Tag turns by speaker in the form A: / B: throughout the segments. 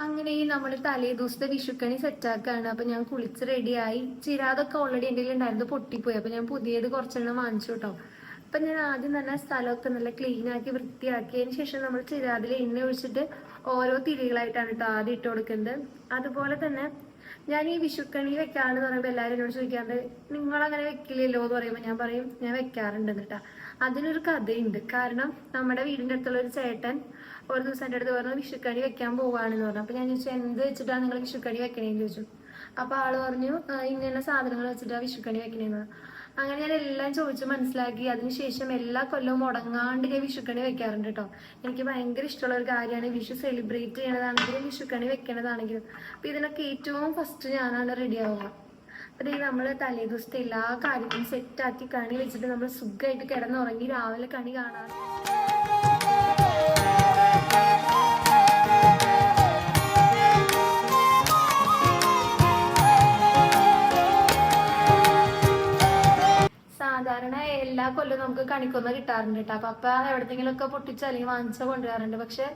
A: അങ്ങനെ നമ്മൾ തലേ ദിവസത്തെ വിഷുക്കണി സെറ്റാക്കാണ് അപ്പൊ ഞാൻ കുളിച്ച് റെഡിയായി ചിരാതൊക്കെ ഓൾറെഡി എന്റെ ഉണ്ടായിരുന്നു പൊട്ടിപ്പോയി. അപ്പൊ ഞാൻ പുതിയത് കുറച്ചെണ്ണം വാങ്ങിച്ചു കേട്ടോ അപ്പൊ ഞാൻ ആദ്യം തന്നെ സ്ഥലമൊക്കെ നല്ല ക്ലീൻ ആക്കി വൃത്തിയാക്കിയതിന് ശേഷം നമ്മൾ ചിരാതിൽ എണ്ണ ഒഴിച്ചിട്ട് ഓരോ തിരികളായിട്ടാണ് കേട്ടോ ആദ്യം ഇട്ട് കൊടുക്കുന്നത്. അതുപോലെ തന്നെ ഞാൻ ഈ വിഷുക്കണി വെക്കാണെന്ന് പറയുമ്പോൾ എല്ലാവരും എന്നോട് ചോദിക്കാറുണ്ട് നിങ്ങൾ അങ്ങനെ വെക്കില്ലല്ലോ എന്ന് പറയുമ്പോൾ ഞാൻ പറയും ഞാൻ വെക്കാറുണ്ട് കേട്ടാ അതിനൊരു കഥയുണ്ട്. കാരണം നമ്മുടെ വീടിന്റെ അടുത്തുള്ള ഒരു ചേട്ടൻ ഒരു ദിവസം എന്റെ അടുത്ത് പറഞ്ഞു വിഷുക്കണി വെക്കാൻ പോവാണെന്ന് പറഞ്ഞു. അപ്പൊ ഞാൻ ചോദിച്ചു എന്ത് വെച്ചിട്ടാണ് നിങ്ങൾ വിഷുക്കണി വെക്കണേന്ന്? ചോദിച്ചു. അപ്പൊ ആൾ പറഞ്ഞു ഇങ്ങനെ സാധനങ്ങൾ വെച്ചിട്ടാണ് വിഷുക്കണി വെക്കണേന്ന്. അങ്ങനെ ഞാൻ എല്ലാം ചോദിച്ചു മനസ്സിലാക്കി. അതിനുശേഷം എല്ലാ കൊല്ലവും മുടങ്ങാണ്ട് ഞാൻ വിഷുക്കണി വെക്കാറുണ്ട് കേട്ടോ. എനിക്ക് ഭയങ്കര ഇഷ്ടമുള്ള ഒരു കാര്യമാണ് വിഷു സെലിബ്രേറ്റ് ചെയ്യണതാണെങ്കിലും വിഷുക്കണി വെക്കണതാണെങ്കിലും. അപ്പൊ ഇതിനൊക്കെ ഏറ്റവും ഫസ്റ്റ് ഞാനാണ് റെഡി ആവുക. അപ്പം നമ്മൾ തലേ ദിവസത്തെ എല്ലാ കാര്യങ്ങളും സെറ്റാക്കി കണി വെച്ചിട്ട് നമ്മൾ സുഖമായിട്ട് കിടന്നുറങ്ങി രാവിലെ കണി കാണാൻ കണിക്കൊന്ന കിട്ടാറുണ്ട് കേട്ടോ അപ്പൊ അപ്പ എവിടെന്നെങ്കിലും ഒക്കെ പൊട്ടിച്ച് അല്ലെങ്കിൽ വാങ്ങിച്ച കൊണ്ടുവരാറുണ്ട്. പക്ഷെ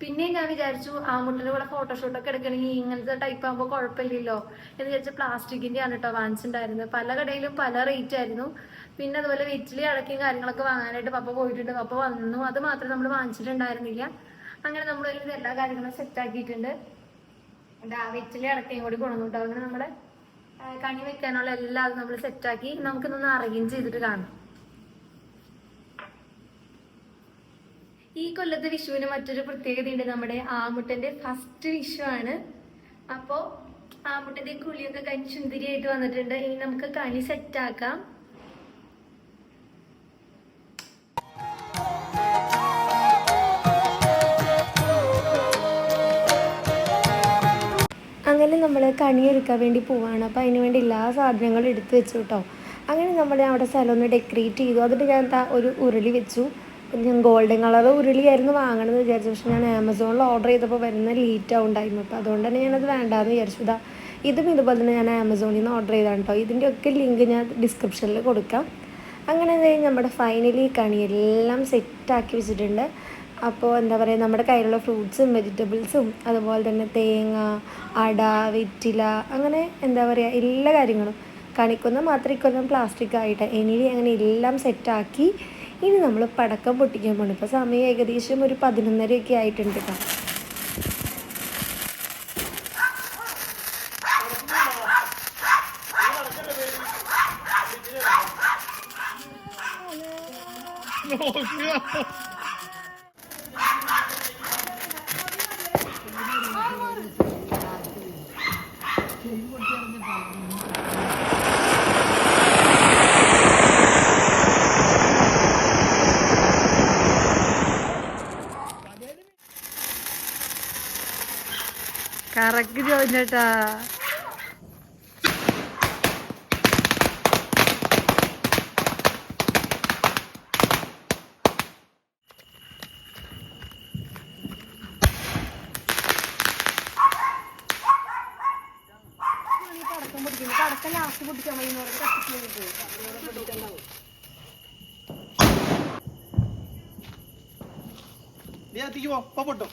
A: പിന്നെയും ഞാൻ വിചാരിച്ചു ആമുട്ടിന്റെ കൂടെ ഫോട്ടോഷൂട്ടൊക്കെ എടുക്കണമെങ്കിൽ ഇങ്ങനത്തെ ടൈപ്പ് ആകുമ്പോൾ കുഴപ്പമില്ലല്ലോ എന്ന് വിചാരിച്ച പ്ലാസ്റ്റിക്കിന്റെ ആണ് കേട്ടോ വാങ്ങിച്ചിട്ടുണ്ടായിരുന്നത്. പല കടയിലും പല റേറ്റ് ആയിരുന്നു. പിന്നെ അതുപോലെ വെറ്റിലി അടക്കിയും കാര്യങ്ങളൊക്കെ വാങ്ങാനായിട്ട് പപ്പ പോയിട്ടുണ്ട്. പപ്പ വന്നു. അത് മാത്രം നമ്മൾ വാങ്ങിച്ചിട്ടുണ്ടായിരുന്നില്ല. അങ്ങനെ നമ്മൾ ഒരു എല്ലാ കാര്യങ്ങളും സെറ്റ് ആക്കിയിട്ടുണ്ട്. എന്താ വെറ്റിലി അടക്കയും കൂടി കൊണ്ടു കേട്ടോ. അങ്ങനെ നമ്മൾ കണി വെക്കാനുള്ള എല്ലാം നമ്മൾ സെറ്റ് ആക്കി നമുക്കിതൊന്ന് അറേഞ്ച് ചെയ്തിട്ട് കാണാം. ഈ കൊല്ലത്തെ വിഷുവിന് മറ്റൊരു പ്രത്യേകതയുണ്ട് നമ്മുടെ ആമുട്ടന്റെ ഫസ്റ്റ് വിഷു ആണ്. അപ്പോ ആമുട്ടന്റെ കുളിയൊക്കെ കഴിഞ്ഞ് ചുന്തിരിയായിട്ട് വന്നിട്ടുണ്ട്. ഇനി നമുക്ക് കണി സെറ്റ് ആക്കാം. അങ്ങനെ നമ്മൾ കണിയൊരുക്കാൻ വേണ്ടി പോവാണ്. അപ്പോൾ അതിന് വേണ്ടി എല്ലാ സാധനങ്ങളും എടുത്തു വെച്ചു കേട്ടോ. അങ്ങനെ നമ്മൾ അവിടെ സ്ഥലം ഒന്ന് ഡെക്കറേറ്റ് ചെയ്തു. അതിട്ട് ഞാൻ ഒരു ഉരുളി വെച്ചു. ഞാൻ ഗോൾഡൻ കളർ ഉരുളിയായിരുന്നു വാങ്ങണമെന്ന് വിചാരിച്ചു. പക്ഷെ ഞാൻ ആമസോണിൽ ഓർഡർ ചെയ്തപ്പോൾ വരുന്ന ലീറ്റ് ആവുണ്ടായിരുന്നു. അപ്പോൾ അതുകൊണ്ട് തന്നെ ഞാനത് വേണ്ടാന്ന് വിചാരിച്ചു. ഇതാ ഇതും ഇതുപോലെ തന്നെ ഞാൻ ആമസോണിൽ നിന്ന് ഓർഡർ ചെയ്താണ് കേട്ടോ ഇതിന്റെ ഒക്കെ ലിങ്ക് ഞാൻ ഡിസ്ക്രിപ്ഷനിൽ കൊടുക്കാം. അങ്ങനെ നമ്മുടെ ഫൈനലി കണി എല്ലാം സെറ്റാക്കി വെച്ചിട്ടുണ്ട്. അപ്പോൾ എന്താ പറയുക നമ്മുടെ കയ്യിലുള്ള ഫ്രൂട്ട്സും വെജിറ്റബിൾസും അതുപോലെ തന്നെ തേങ്ങ അട വെറ്റില അങ്ങനെ എന്താ പറയുക എല്ലാ കാര്യങ്ങളും. കണിക്കൊന്നും മാത്രം ഇക്കൊല്ലം പ്ലാസ്റ്റിക് ആയിട്ട്. ഇനി അങ്ങനെ എല്ലാം സെറ്റാക്കി ഇനി നമ്മൾ പടക്കം പൊട്ടിക്കാൻ പോകണം ഇപ്പോൾ സമയം ഏകദേശം ഒരു പതിനൊന്നരയൊക്കെ ആയിട്ടുണ്ട് കേട്ടോ
B: കറക്ക് ചോദിച്ചേട്ടാ
A: പടക്കം ലാസ്റ്റ് പൊട്ടിക്കാൻ എന്ന് പറഞ്ഞ് കത്തിച്ച്
C: നീ അത്തിക്ക് പോ പോ പൊട്ടും.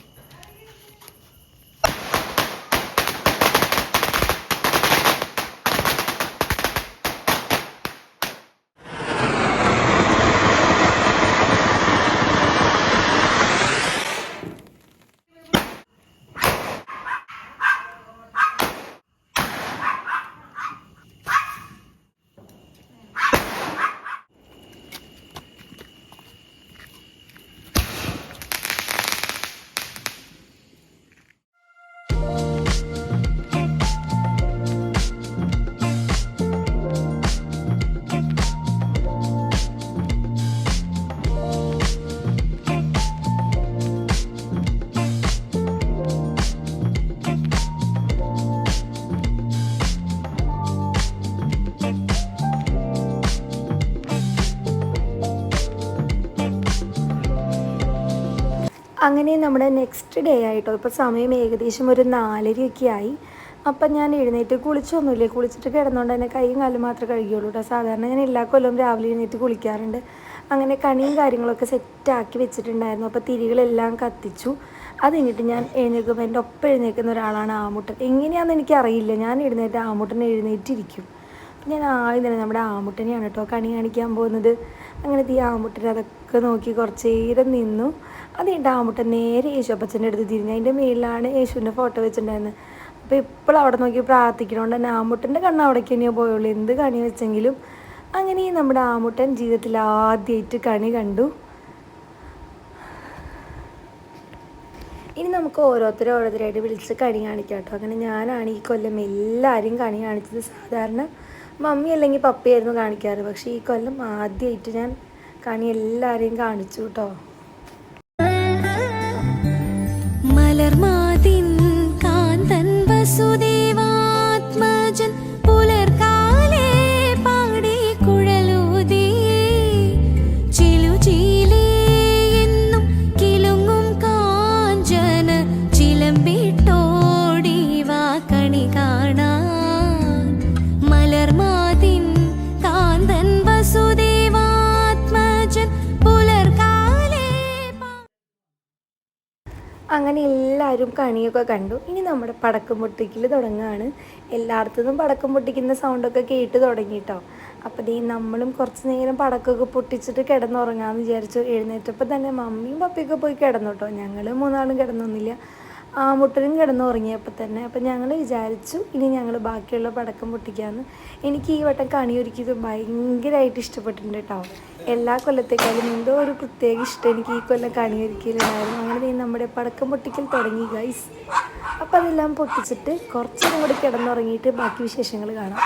A: അങ്ങനെ നമ്മുടെ നെക്സ്റ്റ് ഡേ ആയിട്ടോ ഇപ്പോൾ സമയം ഏകദേശം ഒരു നാലരയൊക്കെ ആയി അപ്പം ഞാൻ എഴുന്നേറ്റ് കുളിച്ചൊന്നുമില്ല? കുളിച്ചിട്ട് കിടന്നുകൊണ്ട് തന്നെ കൈയും കാലും മാത്രമേ കഴുകിയുള്ളൂ കേട്ടോ സാധാരണ ഞാൻ എല്ലാ കൊല്ലവും രാവിലെ എഴുന്നേറ്റ് കുളിക്കാറുണ്ട്. അങ്ങനെ കണിയും കാര്യങ്ങളൊക്കെ സെറ്റാക്കി വെച്ചിട്ടുണ്ടായിരുന്നു. അപ്പോൾ തിരികളെല്ലാം കത്തിച്ചു. അത് കഴിഞ്ഞിട്ട് ഞാൻ എഴുന്നേൽക്കുമ്പോൾ എന്റെ ഒപ്പം എഴുന്നേൽക്കുന്ന ഒരാളാണ് ആമുട്ടൻ. എങ്ങനെയാണെന്ന് എനിക്കറിയില്ല. ഞാൻ എഴുന്നേറ്റ് ആമുട്ടൻ എഴുന്നേറ്റിരിക്കും. ഞാൻ ആദ്യം തന്നെ നമ്മുടെ ആമുട്ടനെയാണ് കേട്ടോ കണി കാണിക്കാൻ പോകുന്നത്. അങ്ങനെ ഈ ആമുട്ടൻ അതൊക്കെ നോക്കി കുറച്ച് നേരം നിന്നു. അത് ഉണ്ടാകുമ്പോട്ട് നേരെ നേരെ യേശുപ്പച്ചന്റെ അടുത്ത് തിരിഞ്ഞ് അതിന്റെ മേളിലാണ് യേശുവിന്റെ ഫോട്ടോ വെച്ചിട്ടുണ്ടായിരുന്നത് അപ്പോൾ ഇപ്പോൾ അവിടെ നോക്കി പ്രാർത്ഥിക്കണോണ്ട് തന്നെ ആമുട്ടന്റെ കണ്ണ് അവിടേക്ക് തന്നെയാണ് പോയുള്ളൂ. എന്ത് കണി വെച്ചെങ്കിലും അങ്ങനെ നമ്മുടെ ആമുട്ടൻ ജീവിതത്തിൽ ആദ്യമായിട്ട് കണി കണ്ടു. ഇനി നമുക്ക് ഓരോരുത്തരും ഓരോരുത്തരായിട്ട് വിളിച്ച് കണി കാണിക്കാം കേട്ടോ. അങ്ങനെ ഞാനാണ് ഈ കൊല്ലം എല്ലാവരും കണി കാണിച്ചത്. സാധാരണ മമ്മി അല്ലെങ്കിൽ പപ്പയായിരുന്നു കാണിക്കാറ്. പക്ഷേ ഈ കൊല്ലം ആദ്യമായിട്ട് ഞാൻ കണി എല്ലാവരെയും കാണിച്ചു കേട്ടോ.
D: மலர் மா
A: അങ്ങനെ എല്ലാവരും കണിയൊക്കെ കണ്ടു. ഇനി നമ്മുടെ പടക്കം പൊട്ടിക്കൽ തുടങ്ങുകയാണ് എല്ലായിടത്തുനിന്നും പടക്കം പൊട്ടിക്കുന്ന സൗണ്ടൊക്കെ കേട്ട് തുടങ്ങി കേട്ടോ അപ്പോൾ ദേ നമ്മളും കുറച്ച് നേരം പടക്കമൊക്കെ പൊട്ടിച്ചിട്ട് കിടന്നുറങ്ങാമെന്ന് വിചാരിച്ചു. എഴുന്നേറ്റപ്പോൾ തന്നെ മമ്മിയും പപ്പിയൊക്കെ പോയി കിടന്നു കേട്ടോ ഞങ്ങൾ മൂന്നാളും കിടന്നൊന്നുമില്ല. ആമുട്ടനും കിടന്നുറങ്ങിയപ്പോൾ തന്നെ. അപ്പം ഞങ്ങൾ വിചാരിച്ചു ഇനി ഞങ്ങൾ ബാക്കിയുള്ള പടക്കം പൊട്ടിക്കാമെന്ന് എനിക്ക് ഈ വട്ടം കണി ഒരുക്കിയത് ഭയങ്കരമായിട്ട് ഇഷ്ടപ്പെട്ടിട്ടുണ്ട് കേട്ടോ എല്ലാ കൊല്ലത്തേക്കാളും എന്തോ ഒരു പ്രത്യേക ഇഷ്ടം എനിക്ക് ഈ കൊല്ലം കണി ഒരുക്കിയിലുണ്ടായിരുന്നു അങ്ങനെ നമ്മുടെ പടക്കം പൊട്ടിക്കൽ തുടങ്ങി ഗൈസ് അപ്പോൾ അതെല്ലാം പൊട്ടിച്ചിട്ട് കുറച്ചും കൂടി കിടന്നുറങ്ങിയിട്ട് ബാക്കി വിശേഷങ്ങൾ കാണാം.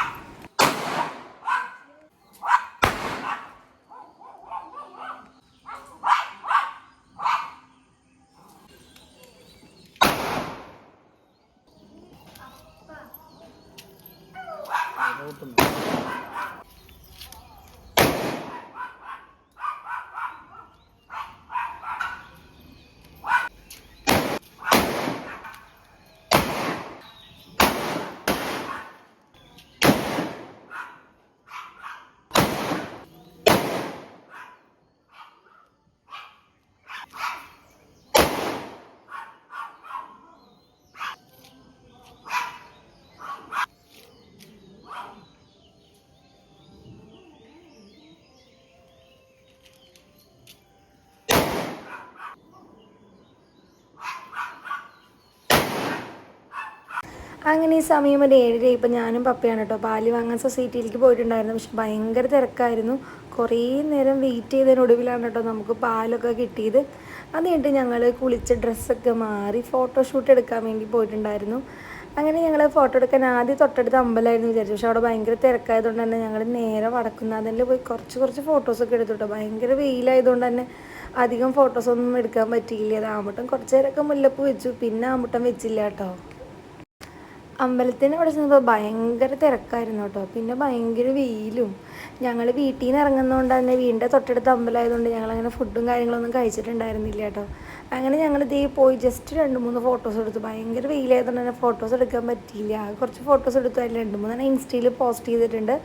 A: மட்டும்தான் അങ്ങനെ ഈ സമയം ഒരു ഏഴര ഇപ്പം ഞാനും പപ്പയാണ് കേട്ടോ പാൽ വാങ്ങാൻ സൊസൈറ്റിയിലേക്ക് പോയിട്ടുണ്ടായിരുന്നു. പക്ഷെ ഭയങ്കര തിരക്കായിരുന്നു. കുറേ നേരം വെയിറ്റ് ചെയ്തതിനൊടുവിലാണ് കേട്ടോ നമുക്ക് പാലൊക്കെ കിട്ടിയത്. അത് കഴിഞ്ഞിട്ട് ഞങ്ങൾ കുളിച്ച് ഡ്രസ്സൊക്കെ മാറി ഫോട്ടോഷൂട്ട് എടുക്കാൻ വേണ്ടി പോയിട്ടുണ്ടായിരുന്നു. അങ്ങനെ ഞങ്ങൾ ഫോട്ടോ എടുക്കാൻ ആദ്യം തൊട്ടടുത്ത് അമ്പലമായിരുന്നു വിചാരിച്ചു പക്ഷെ അവിടെ ഭയങ്കര തിരക്കായതുകൊണ്ട് തന്നെ ഞങ്ങൾ നേരെ വടക്കുന്നാഥനിൽ പോയി കുറച്ച് കുറച്ച് ഫോട്ടോസൊക്കെ എടുത്തു കേട്ടോ ഭയങ്കര വെയിലായതുകൊണ്ട് തന്നെ അധികം ഫോട്ടോസൊന്നും എടുക്കാൻ പറ്റിയില്ല. അത് ആമുട്ടം കുറച്ച് നേരമൊക്കെ മുല്ലപ്പ് വെച്ചു. പിന്നെ ആമുട്ടം വെച്ചില്ല കേട്ടോ അമ്പലത്തിന് അവിടെ ചെന്നപ്പോൾ ഭയങ്കര തിരക്കായിരുന്നു കേട്ടോ. പിന്നെ ഭയങ്കര വെയിലും. ഞങ്ങൾ വീട്ടിൽ നിന്ന് ഇറങ്ങുന്നതുകൊണ്ട് തന്നെ വീടിന്റെ തൊട്ടടുത്ത് അമ്പലമായതുകൊണ്ട് ഞങ്ങളങ്ങനെ ഫുഡും കാര്യങ്ങളൊന്നും കഴിച്ചിട്ടുണ്ടായിരുന്നില്ല കേട്ടോ. അങ്ങനെ ഞങ്ങൾ ഇതേ പോയി ജസ്റ്റ് രണ്ട് മൂന്ന് ഫോട്ടോസ് എടുത്തു. ഭയങ്കര വെയിലായതുകൊണ്ട് തന്നെ ഫോട്ടോസ് എടുക്കാൻ പറ്റിയില്ല. കുറച്ച് ഫോട്ടോസ് എടുത്തു. അതിൽ രണ്ട് മൂന്നെണ്ണം ഇൻസ്റ്റയിൽ പോസ്റ്റ് ചെയ്തിട്ടുണ്ട്.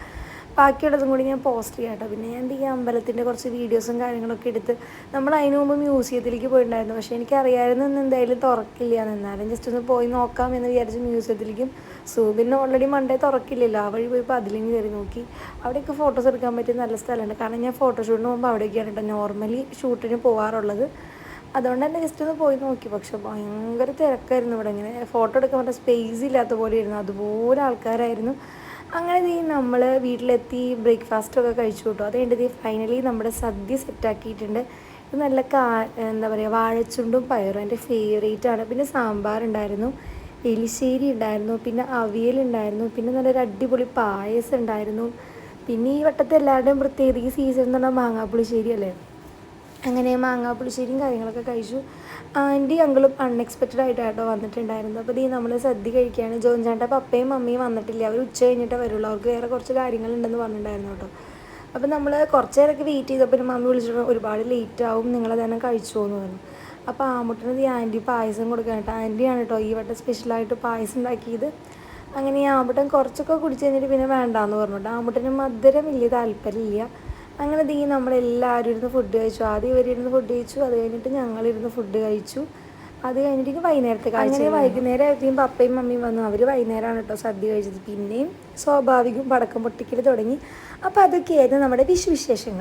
A: ബാക്കിയുള്ളതും കൂടി ഞാൻ പോസ്റ്റ് ചെയ്യാം കേട്ടോ പിന്നെ ഞാൻ ഈ അമ്പലത്തിന്റെ കുറച്ച് വീഡിയോസും കാര്യങ്ങളൊക്കെ എടുത്ത് നമ്മൾ അതിന് മുമ്പ് മ്യൂസിയത്തിലേക്ക് പോയിട്ടുണ്ടായിരുന്നു. പക്ഷേ എനിക്ക് അറിയാമായിരുന്നു ഇന്ന് എന്തായാലും തുറക്കില്ല എന്ന്. എന്നാലും ജസ്റ്റ് ഒന്ന് പോയി നോക്കാം എന്ന് വിചാരിച്ച് മ്യൂസിയത്തിലേക്കും സൂബിന് ഓൾറെഡി മണ്ടേ തുറക്കില്ലല്ലോ. ആ വഴി പോയി അതിലേക്ക് കയറി നോക്കി. അവിടെയൊക്കെ ഫോട്ടോസ് എടുക്കാൻ പറ്റിയ നല്ല സ്ഥലമുണ്ട്. കാരണം ഞാൻ ഫോട്ടോഷൂട്ടിന് മുമ്പ് അവിടേക്കാണ് കേട്ടോ നോർമലി ഷൂട്ടിന് പോകാറുള്ളത് അതുകൊണ്ട് തന്നെ ജസ്റ്റ് ഒന്ന് പോയി നോക്കി. പക്ഷെ ഭയങ്കര തിരക്കായിരുന്നു ഇവിടെ. ഇങ്ങനെ ഫോട്ടോ എടുക്കാൻ പറ്റുന്ന സ്പേസ് ഇല്ലാത്ത പോലെ ഇരുന്നു അതുപോലെ ആൾക്കാരായിരുന്നു. അങ്ങനെ ഈ നമ്മൾ വീട്ടിലെത്തി ബ്രേക്ക്ഫാസ്റ്റ് ഒക്കെ കഴിച്ചു കേട്ടോ അത് കഴിഞ്ഞിട്ട് ഫൈനലി നമ്മുടെ സദ്യ സെറ്റാക്കിയിട്ടുണ്ട് ഇത് നല്ല കാ എന്താ പറയുക വാഴച്ചുണ്ടും പയറും. എന്റെ ഫേവറേറ്റ് ആണ്. പിന്നെ സാമ്പാർ ഉണ്ടായിരുന്നു. എലിശ്ശേരി ഉണ്ടായിരുന്നു. പിന്നെ അവിയൽ ഉണ്ടായിരുന്നു. പിന്നെ നല്ലൊരു അടിപൊളി പായസം ഉണ്ടായിരുന്നു. പിന്നെ ഈ വട്ടത്തെ എല്ലാവരുടെയും പ്രത്യേകത ഈ സീസൺ എന്ന് പറഞ്ഞാൽ മാങ്ങാപ്പുളിശ്ശേരി അല്ലേ? അങ്ങനെ മാങ്ങാപ്പുളിശ്ശേരിയും കാര്യങ്ങളൊക്കെ കഴിച്ചു. ആന്റി അങ്കിളും അൺഎക്സ്പെക്റ്റഡ് ആയിട്ട് ആയിട്ടാട്ടോ വന്നിട്ടുണ്ടായിരുന്നു അപ്പോൾ ഈ നമ്മൾ സദ്യ കഴിക്കുകയാണ്. ജോൺ ചാണ്ട പപ്പയും മമ്മിയും വന്നിട്ടില്ല? അവർ ഉച്ച കഴിഞ്ഞിട്ടേ വരുള്ളൂ. അവർക്ക് വേറെ കുറച്ച് കാര്യങ്ങളുണ്ടെന്ന് പറഞ്ഞിട്ടുണ്ടായിരുന്നു കേട്ടോ. അപ്പോൾ നമ്മൾ കുറച്ച് നേരമൊക്കെ വെയിറ്റ് ചെയ്തപ്പോൾ മമ്മി വിളിച്ചിട്ട് ഒരുപാട് ലേറ്റ് ആവും. നിങ്ങൾ തന്നെ കഴിച്ചു എന്ന് പറഞ്ഞു. അപ്പോൾ ആമുട്ടിന് ഈ ആന്റി പായസം കൊടുക്കാൻ കേട്ടോ. ആന്റിയാണ് കേട്ടോ ഈ വട്ടം സ്പെഷ്യലായിട്ട് പായസം ഉണ്ടാക്കിയത്. അങ്ങനെ ഈ ആമുട്ടൻ കുറച്ചൊക്കെ കുടിച്ച് കഴിഞ്ഞിട്ട് പിന്നെ വേണ്ടാന്ന് പറഞ്ഞു കേട്ടോ ആമ്പട്ടന് മധുരം വലിയ താല്പര്യമില്ല. അങ്ങനെ ദീ നമ്മളെല്ലാവരും ഇരുന്ന് ഫുഡ് കഴിച്ചു. ആദ്യം ഇവരിരുന്ന് ഫുഡ് കഴിച്ചു. അത് കഴിഞ്ഞിട്ട് ഞങ്ങളിരുന്ന് ഫുഡ് കഴിച്ചു. അത് കഴിഞ്ഞിട്ട് വൈകുന്നേരത്തെ അങ്ങനെ വൈകുന്നേരം ആയപ്പോഴും പപ്പയും മമ്മിയും വന്നു. അവർ വൈകുന്നേരമാണ് കേട്ടോ സദ്യ കഴിച്ചത്. പിന്നെയും സ്വാഭാവികവും പടക്കം പൊട്ടിക്കൽ തുടങ്ങി. അപ്പോൾ അതൊക്കെയായിരുന്നു നമ്മുടെ വിഷു വിശേഷങ്ങൾ.